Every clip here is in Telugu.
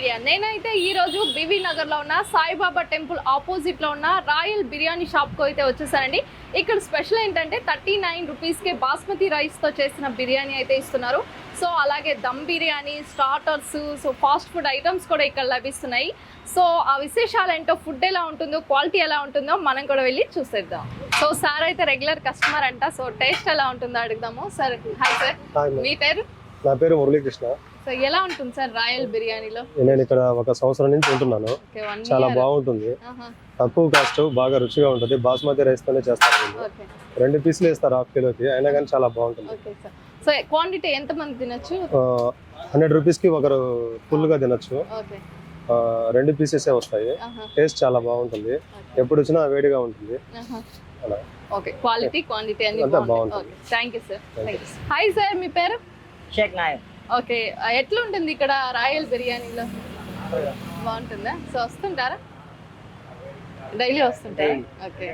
ఈ రోజు బివి నగర్లో ఉన్న సాయిబాబా టెంపుల్ ఆపోజిట్లో ఉన్న రాయల్ బిర్యానీ షాప్కు అయితే వచ్చేసానండి. ఇక్కడ స్పెషల్ ఏంటంటే థర్టీ నైన్ రూపీస్కి బాస్మతి రైస్తో చేసిన బిర్యానీ అయితే ఇస్తున్నారు. సో అలాగే dum biryani starters so fast food items కూడా ఇక్కడ లభిస్తున్నాయి. సో ఆ విశేషాలు ఏంటో ఫుడ్ ఎలా ఉంటుందో క్వాలిటీ ఎలా ఉంటుందో మనం కూడా వెళ్ళి చూసేద్దాం. సో సార్ అయితే రెగ్యులర్ కస్టమర్ అంట సో టేస్ట్ ఎలా ఉంటుందో అడుగుదాము. Sir hi sir. మీ పేరు? నా పేరు మురళీకృష్ణ. సో ఎలా ఉంటుంది సార్ రాయల్ బిర్యానీలో? నేను ఇక్కడ ఒక సంవత్సరం నుంచి ఉంటున్నాను. చాలా బాగుంటుంది. తక్కువ కాస్ట్ బాగా రుచిగా ఉంటుంది. బాస్మతి రైస్ తోనే చేస్తారు రెండు పీసులు వేస్తారు హాఫ్ కిలోకి అయినా కానీ చాలా బాగుంటుంది. సో క్వాంటిటీ ఎంత మంది తినొచ్చు? హండ్రెడ్ రూపీస్కి ఒకరు ఫుల్గా తినొచ్చు. రెండు పీసెస్ వస్తాయి. టేస్ట్ చాలా బాగుంటుంది. ఎప్పుడు వచ్చినా వేడిగా ఉంటుంది. ఓకే క్వాలిటీ క్వాంటిటీ అన్ని బాగుంటుంది. Thank you sir hi sir మీ పేరు? షేక్ నాయక్ ఓకే ఎట్లా ఉంటుంది ఇక్కడ రాయల్ బిర్యానీలో? బాగుంటుందా? సో వస్తుంటారా? డైలీ వస్తుంటారా? ఓకే.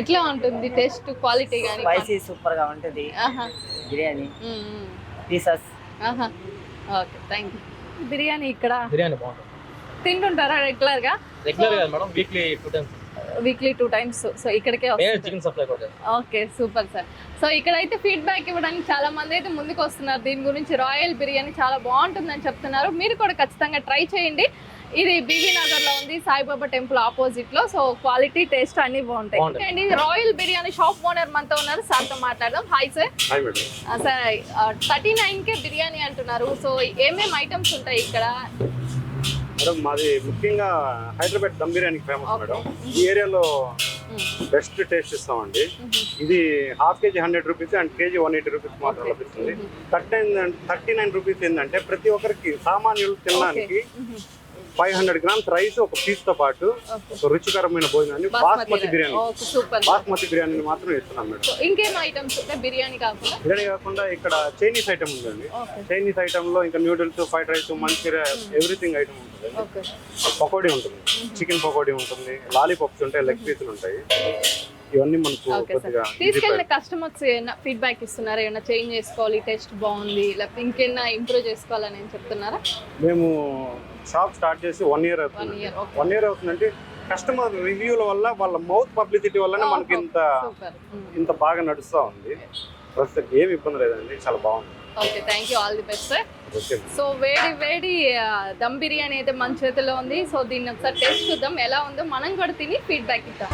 ఎట్లా ఉంటుంది టేస్ట్ క్వాలిటీ కానీ స్పైసీ సూపర్గా ఉంటుంది. ఆహా. బిర్యానీ. పీసెస్ ఆహా. Okay thank you. బిర్యానీ ఇక్కడ బిర్యానీ బాగుంటుంది. తింటుంటారా రెగ్యులర్గా? రెగ్యులర్ కాదు madam weekly two times weekly two times so ఇక్కడికే. ఓకే సూపర్ సార్ సో ఇక్కడైతే ఫీడ్బ్యాక్ ఇవ్వడానికి చాలా మంది అయితే ముందుకు వస్తున్నారు. దీని గురించి రాయల్ బిర్యానీ చాలా బాగుంటుందని చెప్తున్నారు. మీరు కూడా ఖచ్చితంగా ట్రై చేయండి. ఇది బీబీ నగర్లో ఉంది సాయిబాబా టెంపుల్ ఆపోజిట్లో సో క్వాలిటీ టేస్ట్ అన్ని బాగుంటాయి. And royal biryani shop owner మనతో ఉన్నారు. సార్తో మాట్లాడదాం. Hi sir sir thirty nine K biryani అంటున్నారు. సో ఏమేమి ఐటమ్స్ ఉంటాయి ఇక్కడ? మేడం మాది ముఖ్యంగా హైదరాబాద్ దమ్ బిర్యానీ ఫేమస్. మేడం. ఈ ఏరియాలో బెస్ట్ టేస్ట్ ఇస్తామండి. ఇది half KG hundred rupees and KG one eighty rupees మాత్రం. లభిస్తుంది. థర్టీ థర్టీ నైన్ రూపీస్ ఏంటంటే ప్రతి ఒక్కరికి సామాన్యులు తినడానికి ఫైవ్ హండ్రెడ్ గ్రామ్స్ రైస్ ఒక పీస్తో పాటు ఒక రుచికరమైన భోజనాన్ని బాస్మతి బిర్యానీ. బాస్మతి బిర్యానీ మాత్రం ఇస్తున్నాం మేడం. ఇంకేం ఐటమ్స్ బిర్యానీ కాకుండా? బిర్యానీ కాకుండా ఇక్కడ చైనీస్ ఐటమ్ ఉందండి. చైనీస్ ఐటమ్లో ఇంకా noodles fried rice Manchuria everything item ఉంటుంది. పకోడీ ఉంటుంది. చికెన్ పకోడీ ఉంటుంది. లాలీపాప్స్ ఉంటాయి లెగ్ పీసులు ఉంటాయి. ఇవన్నీ మనకు కొద్దిగా తీసుకెళ్ళిన కస్టమర్స్ ఏమైనా ఫీడ్బ్యాక్ ఇస్తున్నారా? ఏమైనా చేంజ్ చేసుకోవాలి టేస్ట్ బాగుంది లేకపోతే ఇంకేమైనా ఇంప్రూవ్ చేసుకోవాలని ఏం చెప్తున్నారా? మేము షాప్ స్టార్ట్ చేసి వన్ ఇయర్ అవుతుంది. వన్ ఇయర్ అవుతుందంటే కస్టమర్ రివ్యూల వల్ల వాళ్ళ మౌత్ పబ్లిసిటీ వల్లనే మనకి ఇంత సూపర్ ఇంత బాగా నడుస్తూ ఉంది. ప్రస్తుతం ఏమి ఇబ్బంది లేదండి చాలా బాగుంది. Okay thank you all the best sir so వేడి వేడి దమ్ బిర్యానీ అయితే మన చేతిలో ఉంది. సో దీన్ని ఒకసారి టేస్ట్ చూద్దాం. ఎలా ఉందో మనం కూడా తిని ఫీడ్బ్యాక్ ఇద్దాం.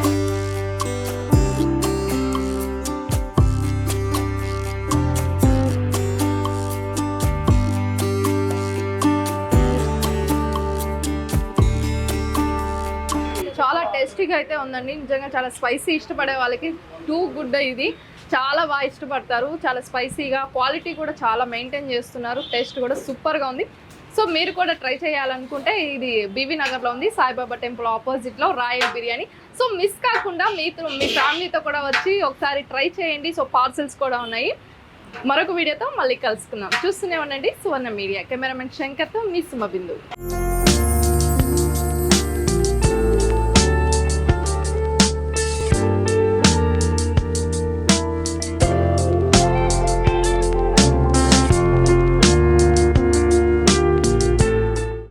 టేస్టీగా అయితే ఉందండి. నిజంగా చాలా స్పైసీ ఇష్టపడే వాళ్ళకి టూ గుడ్ ఇది. చాలా బాగా ఇష్టపడతారు. చాలా స్పైసీగా క్వాలిటీ కూడా చాలా మెయింటైన్ చేస్తున్నారు. టేస్ట్ కూడా సూపర్గా ఉంది. సో మీరు కూడా ట్రై చేయాలనుకుంటే ఇది బీవీ నగర్లో ఉంది. సాయిబాబా టెంపుల్ ఆపోజిట్లో రాయల్ బిర్యానీ. సో మిస్ కాకుండా మీతో మీ ఫ్యామిలీతో కూడా వచ్చి ఒకసారి ట్రై చేయండి. సో పార్సల్స్ కూడా ఉన్నాయి. మరొక వీడియోతో మళ్ళీ కలుసుకుందాం. చూస్తూనే ఉండండి. సువర్ణ మీడియా. కెమెరామెన్ శంకర్తో మీ సుమ బిందు.